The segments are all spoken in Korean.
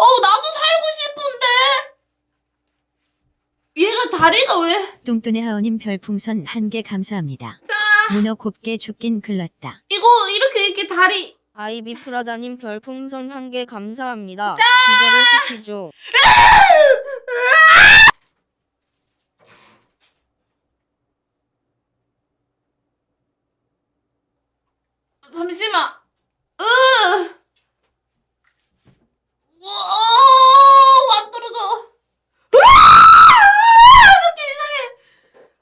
어, 나도 살고 싶은데. 얘가 다리가 왜? 뚱뚱의 하오님 별풍선 한 개 감사합니다. 자, 문어 곱게 죽긴 글렀다. 이거 이렇게 이렇게 다리. 아이비 프라다님 별풍선 한 개 감사합니다. 기절을 시키죠. 잠시만. 으. 와, 안 떨어져. 으아! 느낌 이상해.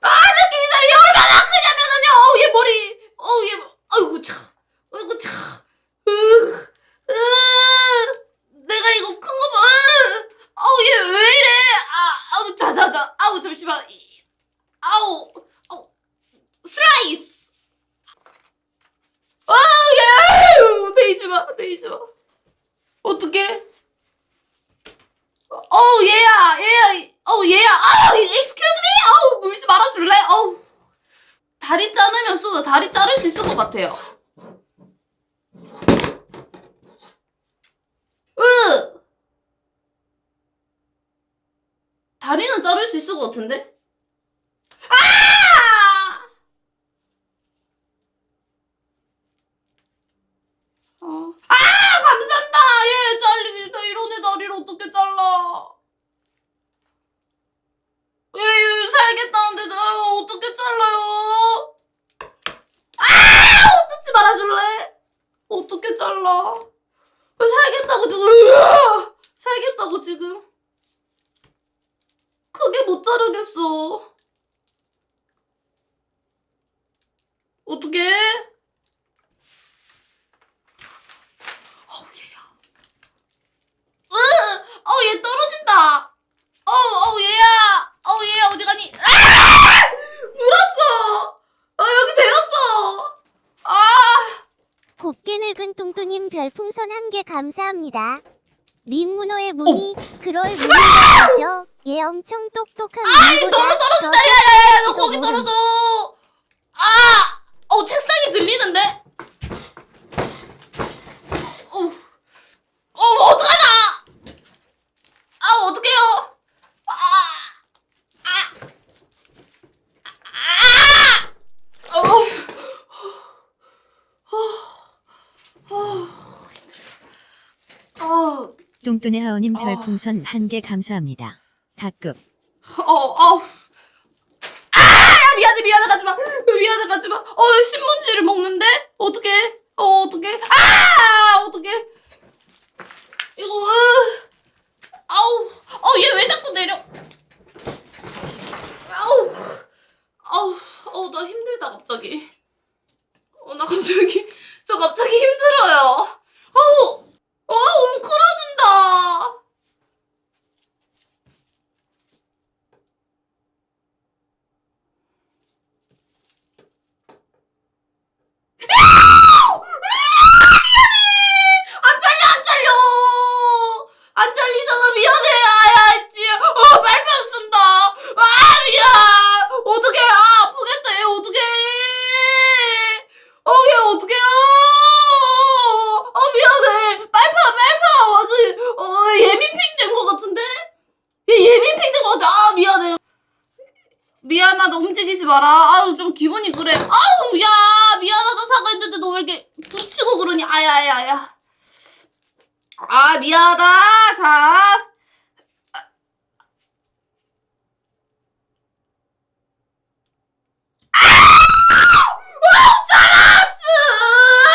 아, 느낌 이상해. 얘 얼마나 크냐면은요. 어우, 얘 머리. 어우, 얘. 아이고, 참. 아이고, 참. 으. 으. 내가 이거 큰 거 봐. 으. 아우, 얘 왜 이래. 아, 아우, 자자자. 아우, 잠시만. 이- 아우. 아우. 슬라이스. 아, 예! 데이지 마, 데이지 마. 어떡해? 어우, 얘야, 얘야, 어우, 얘야, 아우, excuse! 어우, 물지 말아줄래? 어우. 다리 자르면 쏘다 다리 자를 수 있을 것 같아요. 으! 다리는 자를 수 있을 것 같은데? 아! 어. 아 감산다 얘 잘리기 나 이런 애 다리를 어떻게 잘라 얘, 얘 살겠다는데 나 어떻게 잘라요 아 어떻게 말아줄래 왜 살겠다고 지금! 살겠다고 지금? 크게 못 자르겠어. 어떻게 어우 얘야. 으! 어, 얘 떨어진다. 어, 어, 얘야. 어, 얘야 어디 가니? 아! 물었어. 아, 여기 되었어. 아, 곱게 늙은 뚱뚱님 별풍선 한 개 감사합니다. 민문어의 문이 그럴 문인 거죠? 얘 엄청 똑똑한 아이, 너무. 더 야야야, 너 거기. 떨어져. 아, 어, 책상이 들리는데? 어, 어, 어떡하나? 아, 어떡해요? 아, 아, 아, 어, 어, 뚱뚱의 하오님 아. 별풍선 한 개 감사합니다. 다급. 어, 어. 아, 야, 미안해, 미안해, 가지 마. 미안해, 가지 마. 어, 신문지를 먹는데? 어떡해? 어, 어떡해? 아, 어떡해? 이거, 으. 아우, 어, 얘 왜 자꾸 내려? 아우, 아우, 어, 나 힘들다, 갑자기. 어, 나 갑자기, 저 갑자기 힘들어요. 아우, 어, 웅크러진다. 안 잘려 안 잘려 안 잘리잖아 미안해 아야 했지 어 발판 쓴다 아 미안 어떡해 아 아프겠다 얘 어떡해 어얘 어떡해요 아 미안해 빨파 빨파 완전 어 예민핑 된 것 같은데 얘 예민핑 된 것 같아 아 미안해 미안하다 움직이지 마라. 아우 좀 기분이 그래. 아우 야 미안하다. 사과했는데 너 왜 이렇게 붙이고 그러니? 아야야야. 아 미안하다. 자. 잘랐어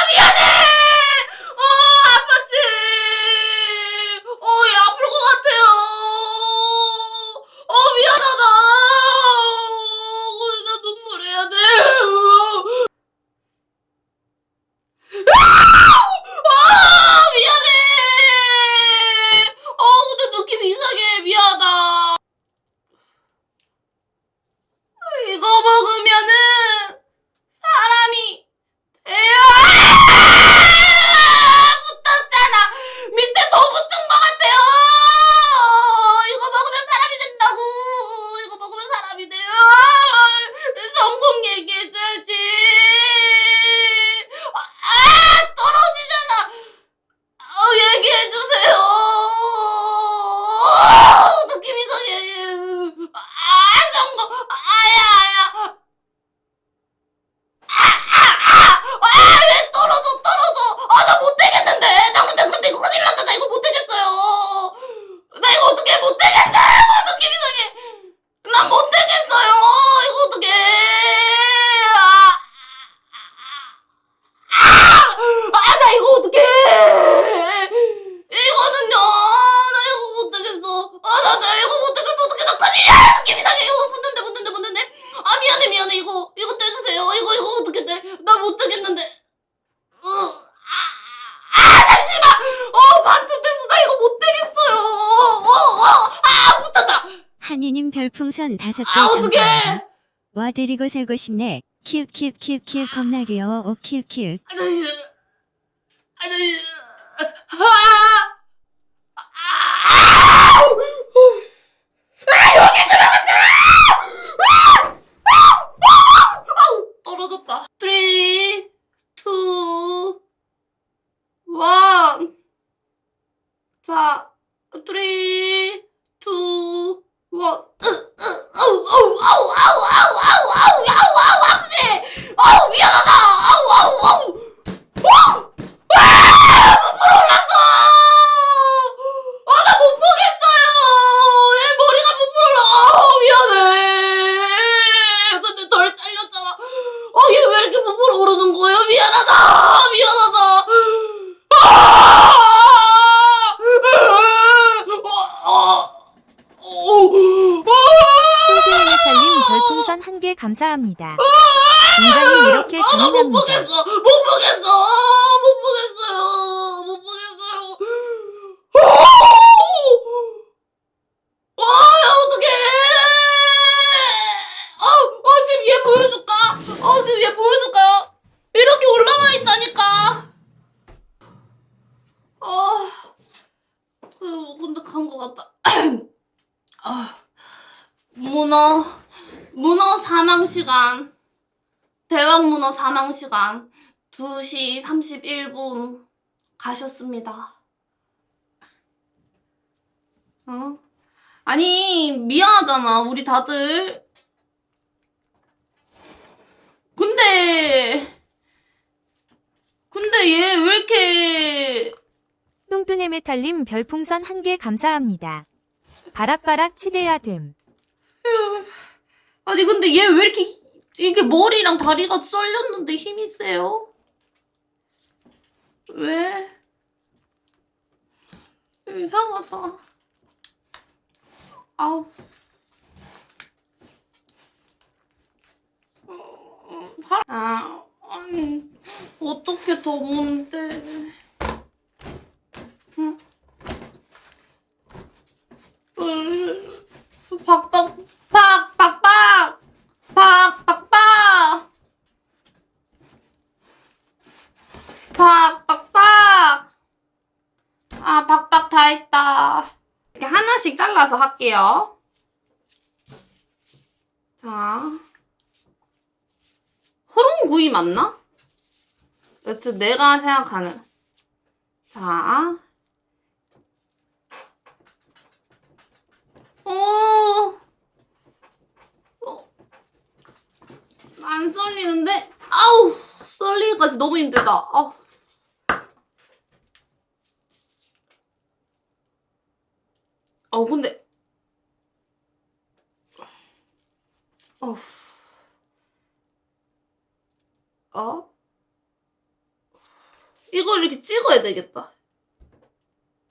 미안해 어 아팠지 어얘 아플 것 같아요 어 미안하다 어, 나 눈물 해야 돼 아 미안해 어 근데 이상해. 아, 성공. 아야, 아야. 아, 아, 아. 아, 왜 떨어져, 떨어져. 아, 나 못되겠는데. 나 근데, 근데 이거 큰일 났다. 나 이거 못되겠어요. 나 이거 어떻게 못되겠어요. 어떻게 이상해. 난 못되겠어요. 이거 어떻게. 아, 아, 아, 나 이거 어떡해! 이거는요, 나 이거 못하겠어. 아, 나, 나 이거 못하겠어. 어떡해, 나 큰일이야! 느낌 이상해. 이거 못된대, 못된대, 못된대. 아, 미안해, 미안해. 이거, 이거 떼주세요. 이거, 이거 어떻게 돼? 나 못하겠는데. 으, 아, 아, 잠시만! 어, 방금 됐어. 나 이거 못되겠어요. 어, 어, 아, 붙었다! 한이님 별풍선 다섯 개 아, 어떡해! 와 데리고 살고 싶네. 큐큐큐큐 겁나 귀여워. 오 큐큐. 아저씨, 아저씨, 아, 아, 아, 여기 들어갔잖아! 아! 아! 아우, 떨어졌다. 3, 2, 1. 자, 3, 2, 1. 미안하다! 미안하다! 살림 별풍선 한 개 감사합니다. 인간이 이렇게 아, 나못 재미납니다. 보겠어! 못 보겠어! 못 보겠어요! 못 보겠어요! 와, 어떡해! 어, 어, 지금 얘 보여줄까? 어, 지금 얘 보여줄까요? 이렇게 올라와 있다니까! 아, 그, 근데 간 것 같다. 아, 문어, 문어 사망 시간. 대왕 문어 사망 시간 2시 31분 가셨습니다. 어? 아니, 미안하잖아. 우리 다들. 근데 근데 얘 왜 이렇게 뚱뚱의 메탈님 별풍선 한 개 감사합니다. 바락바락 치대야 됨. 아니 근데 얘 왜 이렇게 이게 머리랑 다리가 썰렸는데 힘이 세요? 왜? 이상하다. 아우. 어, 파- 아, 아니, 어떻게 더 뭔데? 응? 으, 박박, 박, 박박! 박, 박박! 박, 박박! 아, 박박 다 했다. 하나씩 잘라서 할게요. 자. 호롱구이 맞나? 여튼 내가 생각하는. 자. 오! 어. 안 썰리는데? 아우! 썰리기까지 너무 힘들다. 아우. 어, 근데. 어후. 어? 이걸 이렇게 찍어야 되겠다.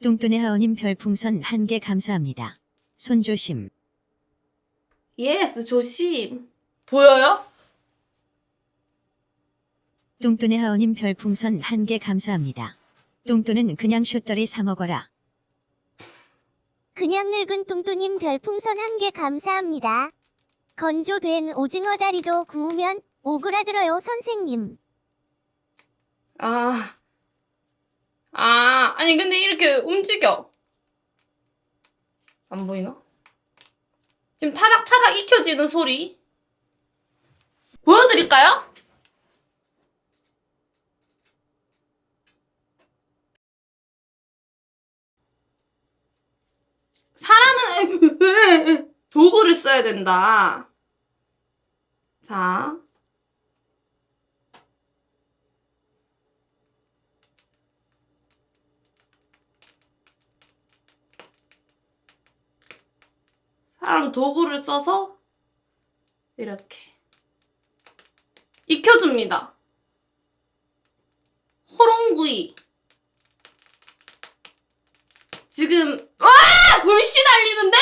뚱뚱의 하오님 별풍선 한 개 감사합니다. 손 조심. 예스, 조심. 보여요? 뚱뚱의 하오님 별풍선 한 개 감사합니다. 뚱뚱은 그냥 숏더리 사 먹어라. 그냥 늙은 뚱뚱님 별풍선 한 개 감사합니다. 건조된 오징어 다리도 구우면 오그라들어요 선생님. 아. 아, 아니, 근데 이렇게 움직여. 안 보이나? 지금 타닥타닥 익혀지는 소리. 보여드릴까요? 사람은 도구를 써야 된다. 자. 사람 도구를 써서 이렇게 익혀줍니다. 호롱구이 지금 와! 불씨 달리는데?